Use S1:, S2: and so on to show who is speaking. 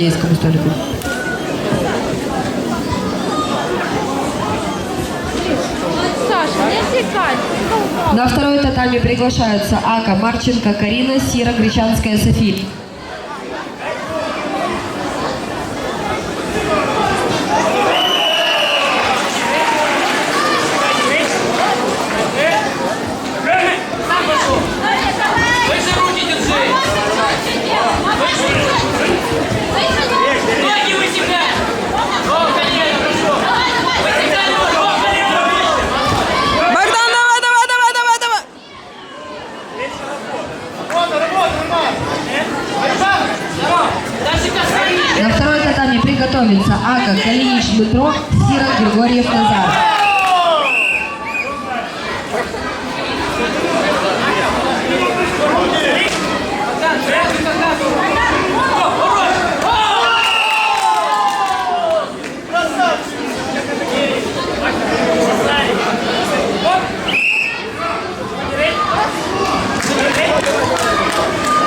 S1: судейскому столику. На второй татами приглашаются Ака, Марченко, Карина, Сира, Гречанская, Софи.
S2: Работа, работа, нормально! Александр, здорово!
S1: На второй татами приготовиться Ака, Калинич, Дмитро, Сира, Григорьев, Назар.